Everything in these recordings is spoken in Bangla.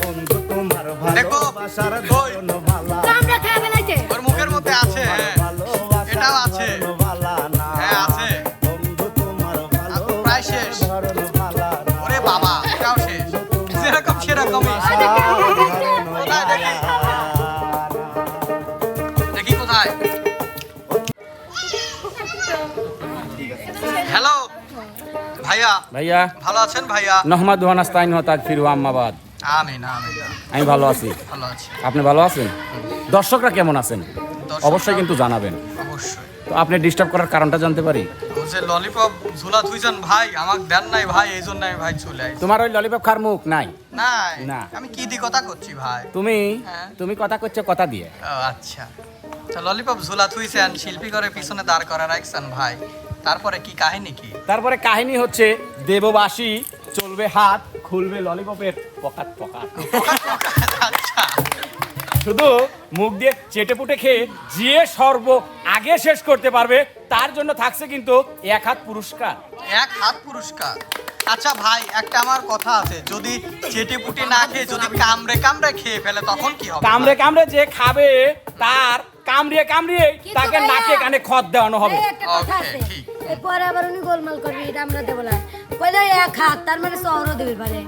বন্ধু তোমার ভালোবাসার ধরন ভালা আমরা খাই ফেলাইছে ওর মুখের মধ্যে আছে। হ্যাঁ এটাও আছে। ধরন ভালা না। হ্যাঁ, আছে। বন্ধু তোমার প্রায় শেষ। ভালোবাসার ধরন ভালা না। ওরে বাবা এটাও শেষ। যেরকম সেরকমই। দেখি? দেখি কোথায়। হ্যালো ভাইয়া। ভাইয়া। ভালো আছেন ভাইয়া? নহমাদ ওয়ানাস্তাইন হতাজ ফিরু আম্মাবাদ আমি ভালো আছি। আপনি ভালো আছেন? দর্শকরা কেমন আছেন? অবশ্যই কিন্তু জানাবেন। অবশ্যই। তো আপনি ডিস্টার্ব করার কারণটা জানতে পারি? যে ললিপপ ঝুলা থুইছেন ভাই আমাকে দেন নাই ভাই এই জন্য আমি ভাই চলে আইছি। তোমার ওই ললিপপ খার মুখ নাই? নাই। না। আমি কি দি কথা করছি ভাই? তুমি হ্যাঁ। তুমি কথা করছ কথা দিয়ে। আচ্ছা। তো ললিপপ ঝুলা থুইছেন শিল্পী করে পিছনে দাঁড় করে রাখছেন ভাই। তারপরে কি কাহিনী কি? তারপরে কাহিনী হচ্ছে দেববাসী চলবে হাত খুলবে ললিপপের পকাত পকাত। আচ্ছা শুধু মুখ দিয়ে চেটে পুটে খেয়ে যে সর্ব আগে শেষ করতে পারবে তার জন্য থাকছে কিন্তু এক হাত পুরস্কার। এক হাত পুরস্কার। আচ্ছা ভাই একটা আমার কথা আছে। যদি চেটে পুটে না খেয়ে যদি কামড়ে কামড়ে খেয়ে ফেলে তখন কি হবে? কামড়ে কামড়ে যে খাবে তার কামড়িয়ে কামড়িয়ে তাকে নাকে কানে খত দেওয়ানো হবে। এই একটা কথা Okay, আছে। ঠিক। এরপরে আবার উনি গোলমাল করবি এটা আমরা দেবো না। কইলে এক হাত তার মানে শহরও দেবে পারে।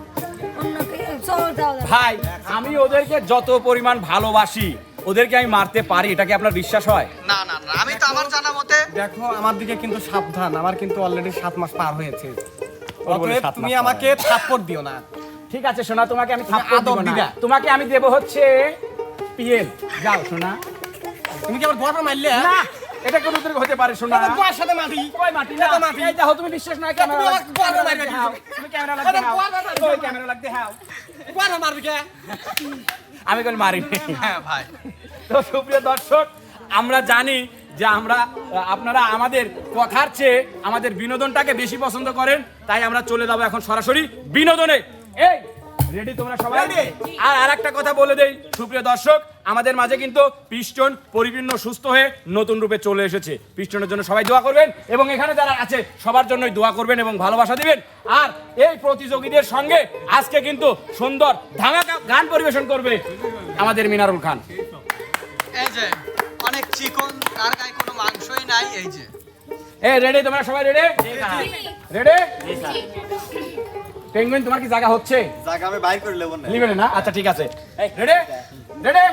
ভাই আমি ওদেরকে যত পরিমাণ ভালোবাসি ওদেরকে আমি মারতে পারি এটা কি আপনার বিশ্বাস হয়? না না না আমি তো আমার জানা মতে দেখো আমার দিকে কিন্তু সাবধান আমার কিন্তু অলরেডি সাত মাস পার হয়েছে। অতএব তুমি আমাকে থাপ্পড় দিও না। ঠিক আছে সোনা তোমাকে আমি থাপ্পড় দিব না। তোমাকে আমি দেব হচ্ছে পিএল। যাও সোনা। তুমি কি আমার বড় মারলে? হ্যাঁ? না এটা কোন উত্তর হতে পারে আমার বউয়ের সাথে কই মাটি না। এটা মাটি। এই দেখো তুমি বিশ্বাস ক্যামেরা তুমি হাও ক্যামেরা হাও মারবে। ক্যামেরা হাও বড় মারবি কে? আমি কোন মারি হ্যাঁ ভাই। তো সুপ্রিয় দর্শক আমরা জানি যে আমরা আপনারা আমাদের কথার চেয়ে আমাদের বিনোদনটাকে বেশি পছন্দ করেন তাই আমরা চলে যাব এখন সরাসরি বিনোদনে। এই! রেডি তোমরা সবাই? আর আরেকটা কথা বলে দেই সুপ্রিয় দর্শক আমাদের মাঝে কিন্তু পিস্টন পরিপূর্ণ সুস্থ হয়ে নতুন রূপে চলে এসেছে। পিস্টনের জন্য সবাই দোয়া করবেন এবং এখানে যারা আছে সবার জন্যই দোয়া করবেন এবং ভালোবাসা দিবেন। আর এই প্রতিযোগীদের সঙ্গে আজকে কিন্তু সুন্দর ধামাকা গান পরিবেশন করবে আমাদের মিনারুল খান। এই যে অনেক চিকন তার গায়ে কোনো মাংসই নাই এই যে। এ রেডি তোমরা সবাই রেডি রেডি পেঙ্গুইন তোমার কি জায়গা হচ্ছে? জায়গা আমি বাইর করে নেব না। লিবেন না? আচ্ছা ঠিক আছে। রেডি? রেডি?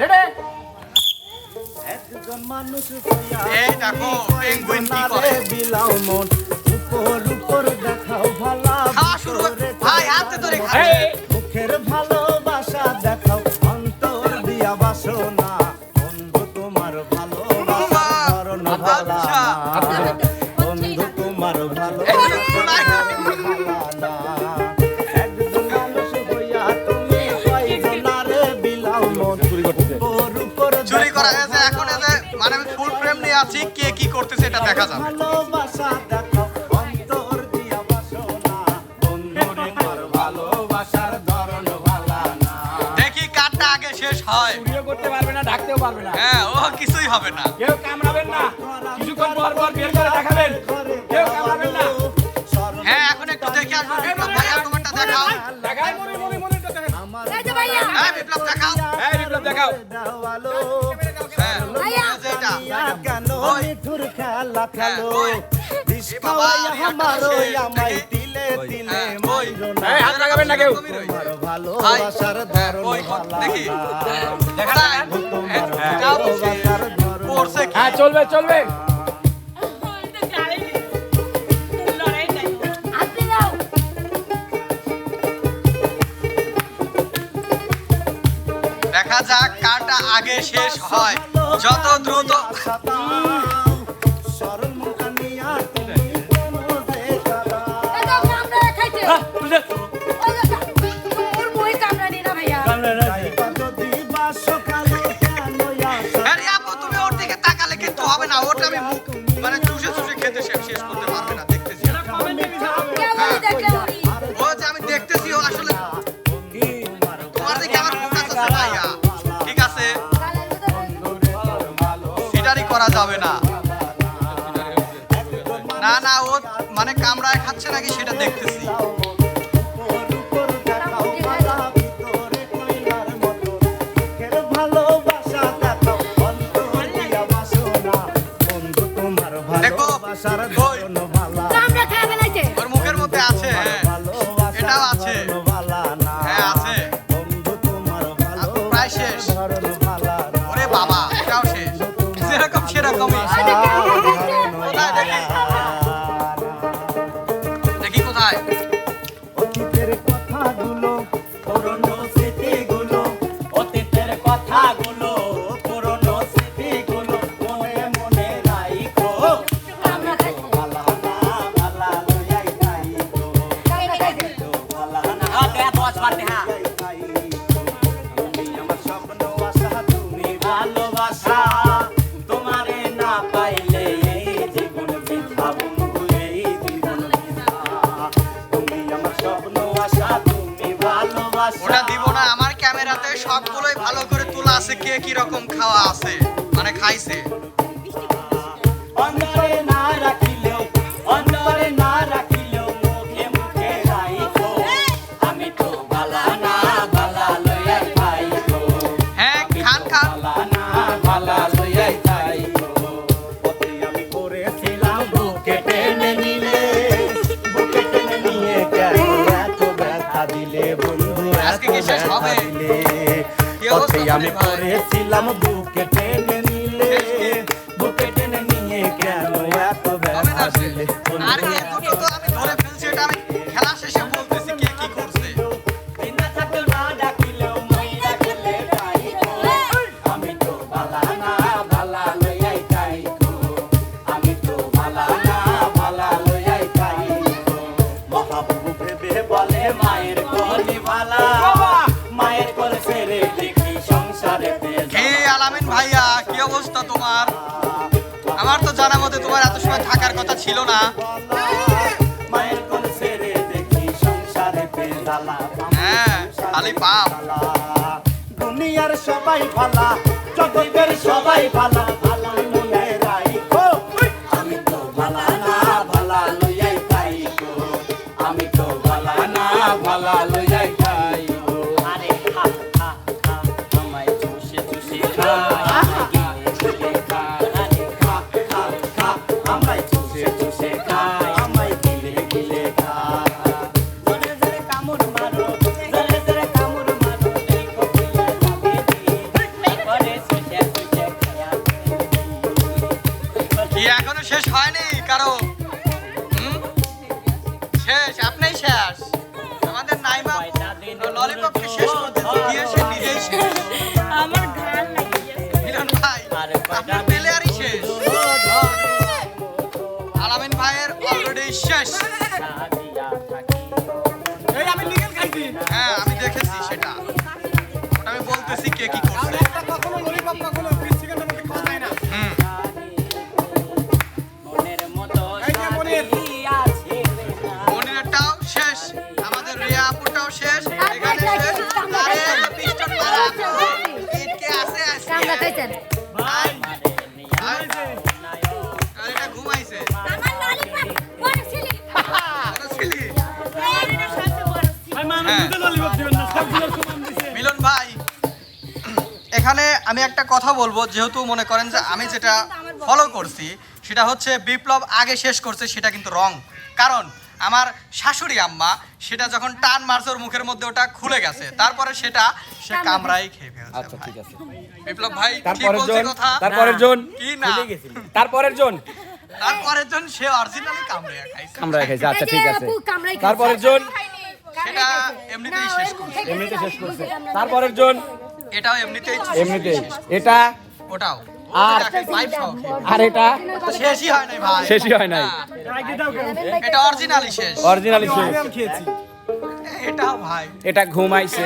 রেডি? একজন মানুষ এই দেখো পেঙ্গুইন কি করে? বিলাও মন। উপর উপর দেখাও ভালা খাওয়া শুরু করে- ভাই হাতে ধরে খাবে এই মুখের ভালোবাসা কে করতেছে এটা দেখা যাবে। ভালোবাসা দেখাও অন্তর দিয়া বাসনা বন্ধু তোমার ভালোবাসার ধরন ভালা না। দেখি কারটা আগে শেষ হয়। চুরিও করতে পারবে না ঢাকতেও পারবে না। হ্যাঁ ও কিছুই হবে না। কেউ কামড়াবেন না। কিছুক্ষণ পর পর বের করে দেখাবেন। কেউ কামড়াবেন না। হ্যাঁ এখন একটু দেখে আসব। ভাইয়া তোমারটা দেখাও। দেখাই এই যে ভাইয়া। হ্যাঁ বিপ্লব দেখাও। এই বিপ্লব দেখাও। মিঠুর খেলা হ্যাঁ, খেলো। বিষ খাওয়াইয়া আমায় দেখি। তিলে তিলে হ্যাঁ, ওই। মাইরো না। হাত লাগাবেন না কেউ। তোমার ভালোবাসার হ্যাঁ, ধরন দেখি। ভালোবাসার? হ্যাঁ। চলবে চলবে। দেখা যাক কাটা আগে শেষ হয়। যত দ্রুত কিন্তু হবে না। ওটা আমি মানে চুষে চুষে খেতে শেষ শেষ করতে পারবে না দেখতেছি। উনি ও যে আমি দেখতেছি ও আসলে তোমার আমার ফোকাস আছে ভাইয়া। ঠিক আছে? করা যাবে না। না না ও মানে কামড়ায় খাচ্ছে নাকি সেটা দেখতেছি। Sarah Gold. পথে আমি সুনীল ভাই? কথা ছিল না। মায়ের কোলে ছেড়ে দেখি সংসারে হ্যাঁ খালি পাপ। দুনিয়ার সবাই ভালা জগতের সবাই ভালা ভালা ওটা কে কি করছে। কখনো ললিপপ খাওয়া যায় না। শেষ আমাদের রিয়া আপুটাও শেষ এখানে শেষ। আরে পিস্টন মারা ইটকে আছে? আজকে এখানে আমি একটা কথা বলব যেহেতু মনে করেন যে আমি যেটা ফলো করছি সেটা হচ্ছে বিপ্লব আগে শেষ করছে সেটা কিন্তু রং কারণ আমার শাশুড়ি আম্মা সেটা যখন টান মারছে ওর মুখের মধ্যে ওটা খুলে গেছে তারপরে সেটা সে কামড়াই খেয়ে ফেলছে। আচ্ছা ঠিক আছে। বিপ্লব ভাই ঠিক তারপরের বলছে জন কথা? তারপরের জন কি না? তারপরের জন। তারপরের জন সে অরিজিনালি কামড়ে খাইছে। আমরা খাইছি আচ্ছা ঠিক আছে। কামড়াই তারপরের জন। সেটা এমনিতেই শেষ করছে। এমনিতে শেষ করছে। তারপরের জন। এটাও এমনিতেই এমনিতে এটা ওটাও। আর। আর এটা শেষই হয় নাই ভাই। শেষই হয় নাই। এটা অরিজিনালি শেষ। অরিজিনালি শেষ। আমি খেয়েছি। এটাও ভাই। এটা ঘুমাইছে।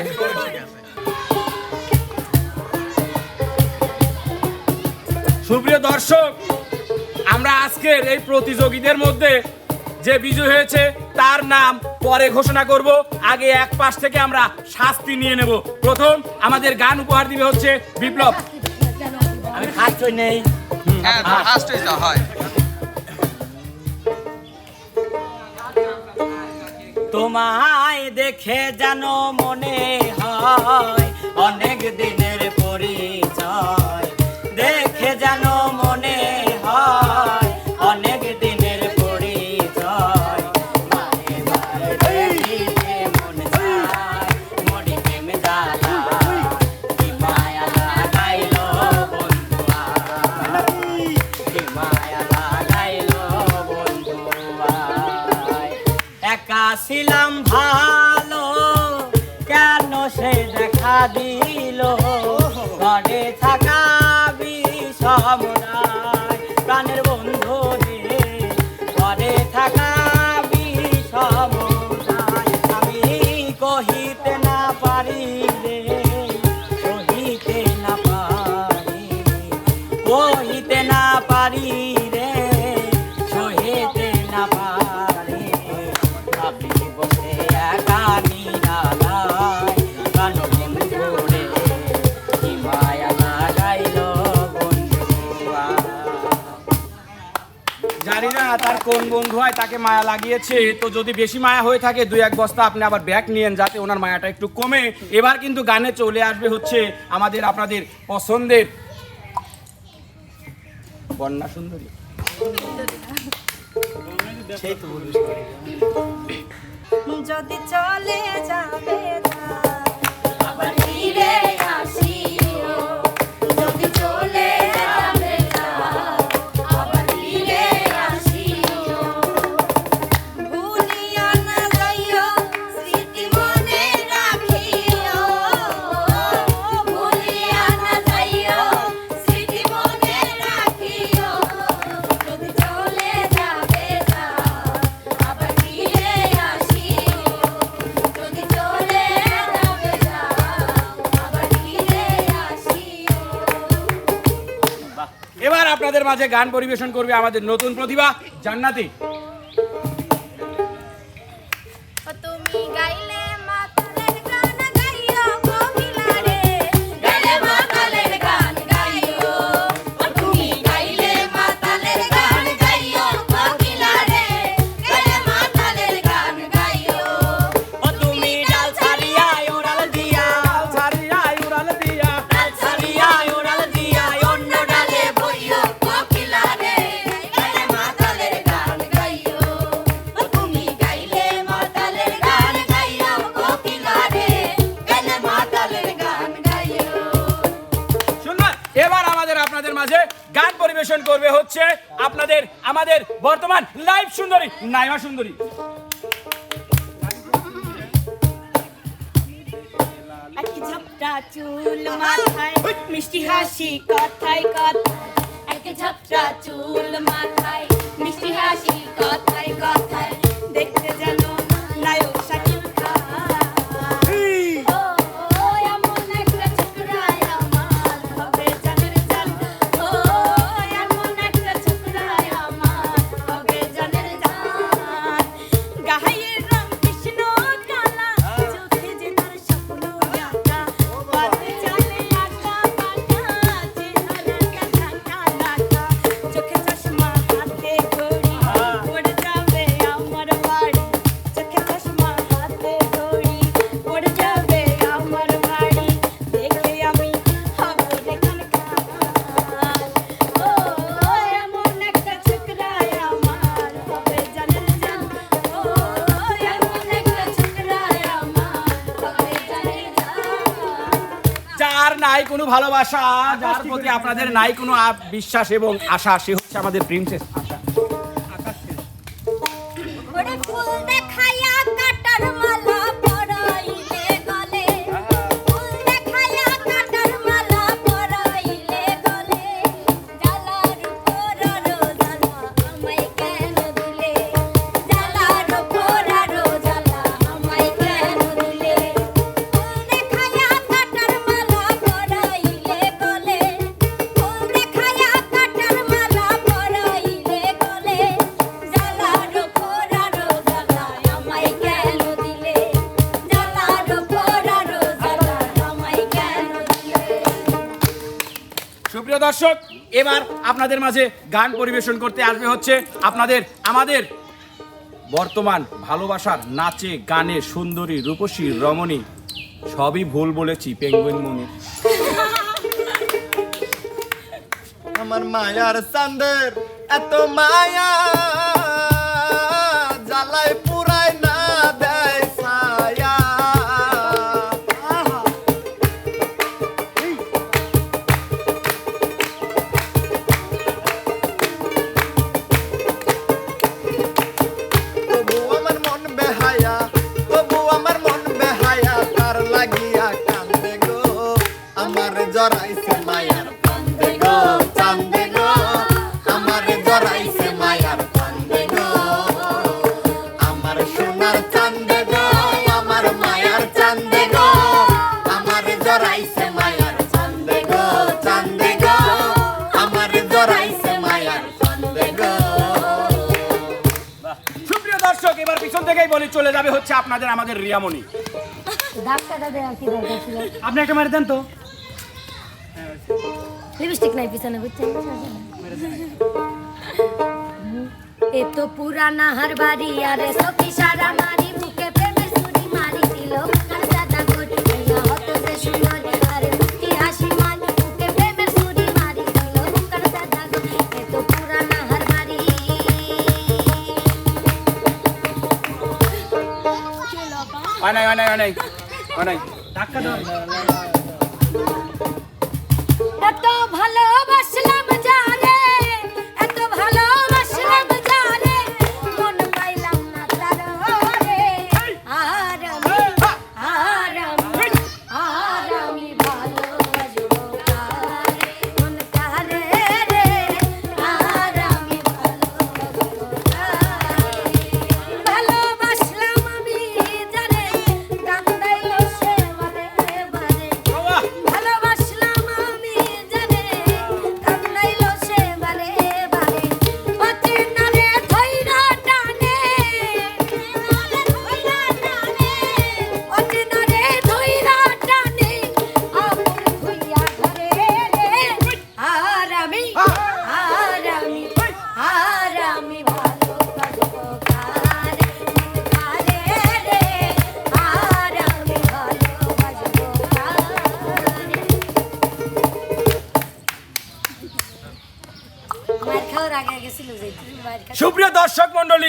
সুপ্রিয় দর্শক আমরা আজকের এই প্রতিযোগীদের মধ্যে যে বিজয় হয়েছে তার নাম পরে ঘোষণা করব। আগে এক পাশ থেকে আমরা শাস্তি নিয়ে নেব। প্রথম আমাদের গান উপহার দিবে হচ্ছে বিপ্লব। আমি খাচ্ছই নেই। হ্যাঁ ফার্স্ট হয়। তোমায় দেখে যেন মনে হয় অনেক দিনের পরিচয়। দেখে যেন মনে ছিলাম ভালো কেন সে দেখা দিল? ঘরে থাকা বিষমরায় তার কোন বন্ধু হয় তাকে মায়া লাগিয়েছে? তো যদি বেশি মায়া হয়ে থাকে, দুই এক বস্তা আপনি আবার ব্যাগ নিয়েন যাতে ওনার মায়াটা একটু কমে। এবার কিন্তু গানে চলে আসবে হচ্ছে আমাদের আপনাদের পছন্দের বন্যা সুন্দরী। যদি চলে যাবে মাঝে গান পরিবেশন করবে আমাদের নতুন প্রতিভা জান্নাতি। আমাদের বর্তমান লাইভ সুন্দরী নাইমা সুন্দরী। একই চুল মিষ্টি হাসি কথায় কথা। একে ঝাপটা চুল মাথায়। কোনো ভালোবাসা যার প্রতি আপনাদের নাই কোনো বিশ্বাস এবং আশা সে হচ্ছে আমাদের প্রিন্সেস। দর্শক, এবার আপনাদের মাঝে গান পরিবেশন করতে আসবে হচ্ছে আপনাদের, আমাদের বর্তমান ভালোবাসার নাচে, গানে সুন্দরী, রূপসী, রমণী, সবই ভুল বলেছি, পেঙ্গুইন মুনি আমার মায়ার চান্দের এত মায়া। থেকেই বলি চলে যাবে হচ্ছে আপনাদের আমাদের রিয়ামণি। ধাক্কাটা দেওয়া কি দরকার ছিল? আপনি একটা মেরে দেন তো। লিপস্টিক নাই পিছনে বুঝছেন? এ তো পুরানা হার বাড়ি আরে সখী সারা মারি বুকে প্রেমের ছুরি মারি দিল। কার দাদা গোটি হত সুন্দর। অনেক অনেক অনেক অনেক এত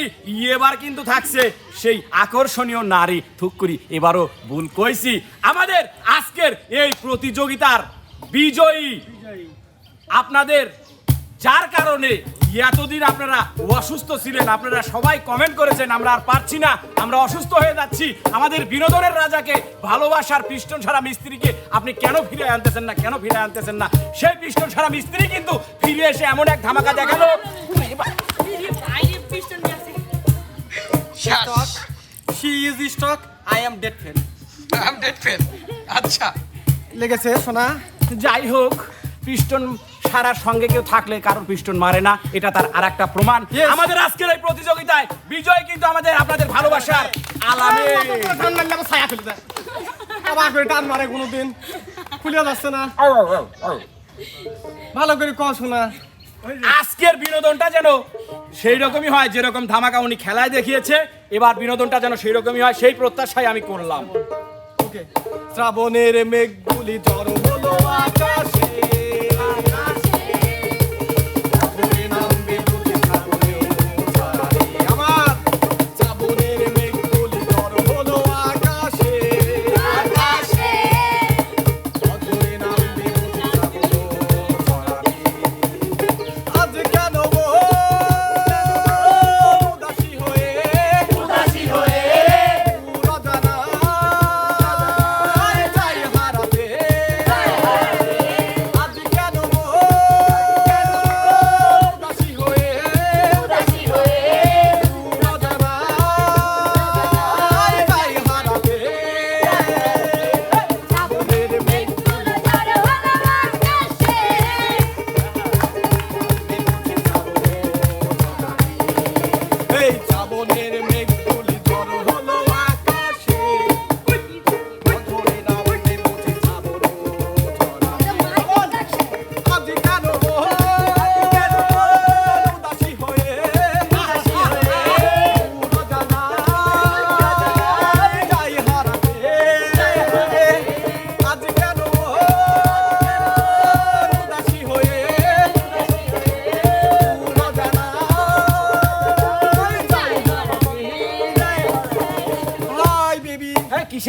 দর্শক এবার কিন্তু থাকছে সেই আকর্ষণীয় নারী থুকুরি এবারও ভুল কইছি। আমাদের আজকের এই প্রতিযোগিতার বিজয়ী আপনাদের যার কারণে এতদিন আপনারা অসুস্থ ছিলেন, আপনারা সবাই কমেন্ট করেছেন, আমরা আর পারছি না, আমরা অসুস্থ হয়ে যাচ্ছি। আমাদের বিনোদনের রাজাকে ভালোবাসার পিস্টন সারা মিস্ত্রিকে আপনি কেন ফিরে আনতেছেন না, কেন ফিরে আনতেছেন না? সেই পিস্টন সারা মিস্ত্রি কিন্তু ফিরে এসে এমন এক ধামাকা দেখাল। শেষ she is stuck I am dead fail am dead fail আচ্ছা। লেগেছে সোনা। যাই হোক পিস্টন সারার সঙ্গে কেউ থাকলে কারণ পিস্টন মারে না এটা তার আর একটা প্রমাণ. আমাদের আজকের এই প্রতিযোগিতায় বিজয় কিন্তু আমাদের আপনাদের ভালোবাসার আলামে। ছায়া ফেলে দেয়। আবার করে টান মারে কোনোদিন। খুলে যাচ্ছে না। ভালো করে কও শোনা আজকের বিনোদনটা যেন সেই রকমই হয়, যেরকম ধামাকা উনি খেলায় দেখিয়েছে, এবার বিনোদনটা যেন সেই রকমই হয়, সেই প্রত্যাশাই আমি করলাম। শ্রাবণের মেঘগুলি জড়ো হলো আকাশে।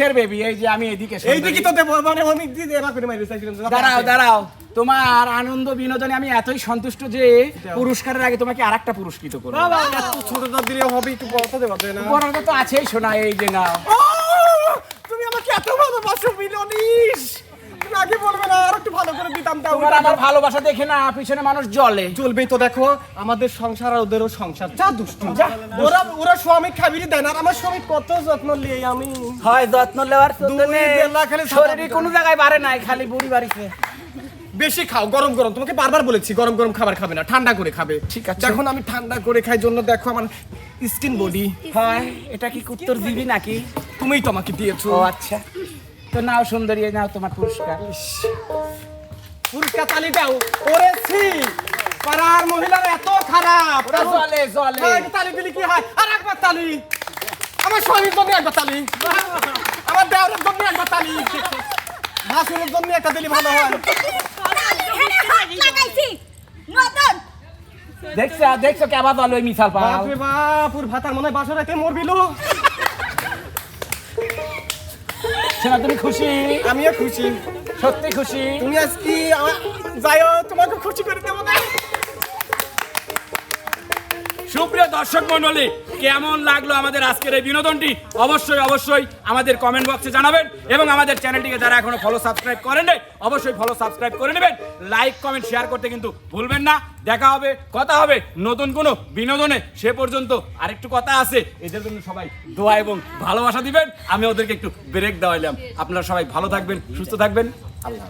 কিসের বেবি এই যে আমি এদিকে এই দেখি তো দেবো মানে আমি দিদি এবার করে মারি চাইছিলাম দাঁড়াও দাঁড়াও। তোমার আনন্দ বিনোদনে আমি এতই সন্তুষ্ট যে পুরস্কারের আগে তোমাকে আরেকটা পুরস্কৃত করব। ছোটটা দিলে হবে একটু বড়টা দেওয়া যায় না? বড়টা তো আছেই শোনা এই যে না তুমি আমাকে এত ভালোবাসো মিলনিস। তুমি আগে বলবে না আর একটু ভালো করে দিতাম তাও তোমার আমার ভালোবাসা দেখে না পিছনে মানুষ জলে চলবেই তো দেখো আমাদের সংসার আর ওদেরও সংসার। যা দুষ্টু যা। ওরা ওরা স্বামী খাবিরি দেন আর আমার স্বামী কত যত্ন লিয়ে আমি। হয় যত্ন নেওয়ার দুই বেলা খালি শরীরে কোনো জায়গায় বাড়ে নাই খালি বুড়ি বাড়িতে বেশি খাও গরম গরম। তোমাকে বারবার বলেছি গরম গরম খাবার খাবে না ঠান্ডা করে খাবে। ঠিক আছে। এখন আমি ঠান্ডা করে খাই জন্য দেখো আমার স্কিন বডি হয় এটা কি উত্তর দিবি নাকি? তুমিই তো আমাকে দিয়েছ। আচ্ছা। তো নাও সুন্দরী নাও তোমার পুরস্কার। পুরস্কার তালিটাও ওরে ছি পাড়ার মহিলারা এত খারাপ। জলে জলে। হ্যাঁ, তালি দিলে কি হয়? আর একবার তালি। আমার স্বামীর জন্য একবার তালি। আমার দেওয়ারের জন্য একবার তালি। ভাসুরের জন্য একটা দিলি ভালো হয়। লাগাইছি নতুন দেখছ দেখছ কে আবার দলে ওই মিশাল পাল বাপরে ভাতার মনে হয় বাসর রাইতে মরবিল সেনা তুমি খুশি? আমিও খুশি। সত্যি খুশি? তুমি আজকে যাই যাইও তোমাকে খুশি করে দেবো না। সুপ্রিয় দর্শক মন্ডলী কেমন লাগল আমাদের আজকের এই বিনোদনটি? অবশ্যই অবশ্যই আমাদের কমেন্ট বক্সে জানাবেন এবং আমাদের চ্যানেলটিকে যারা এখনও ফলো সাবস্ক্রাইব করেন নাই, অবশ্যই ফলো সাবস্ক্রাইব করে নেবেন। লাইক কমেন্ট শেয়ার করতে কিন্তু ভুলবেন না। দেখা হবে, কথা হবে নতুন কোনো বিনোদনে। সে পর্যন্ত আরেকটু কথা আছে, এদের জন্য সবাই দোয়া এবং ভালোবাসা দিবেন। আমি ওদেরকে একটু ব্রেক দেওয়াইলাম। আপনারা সবাই ভালো থাকবেন, সুস্থ থাকবেন। আল্লাহ।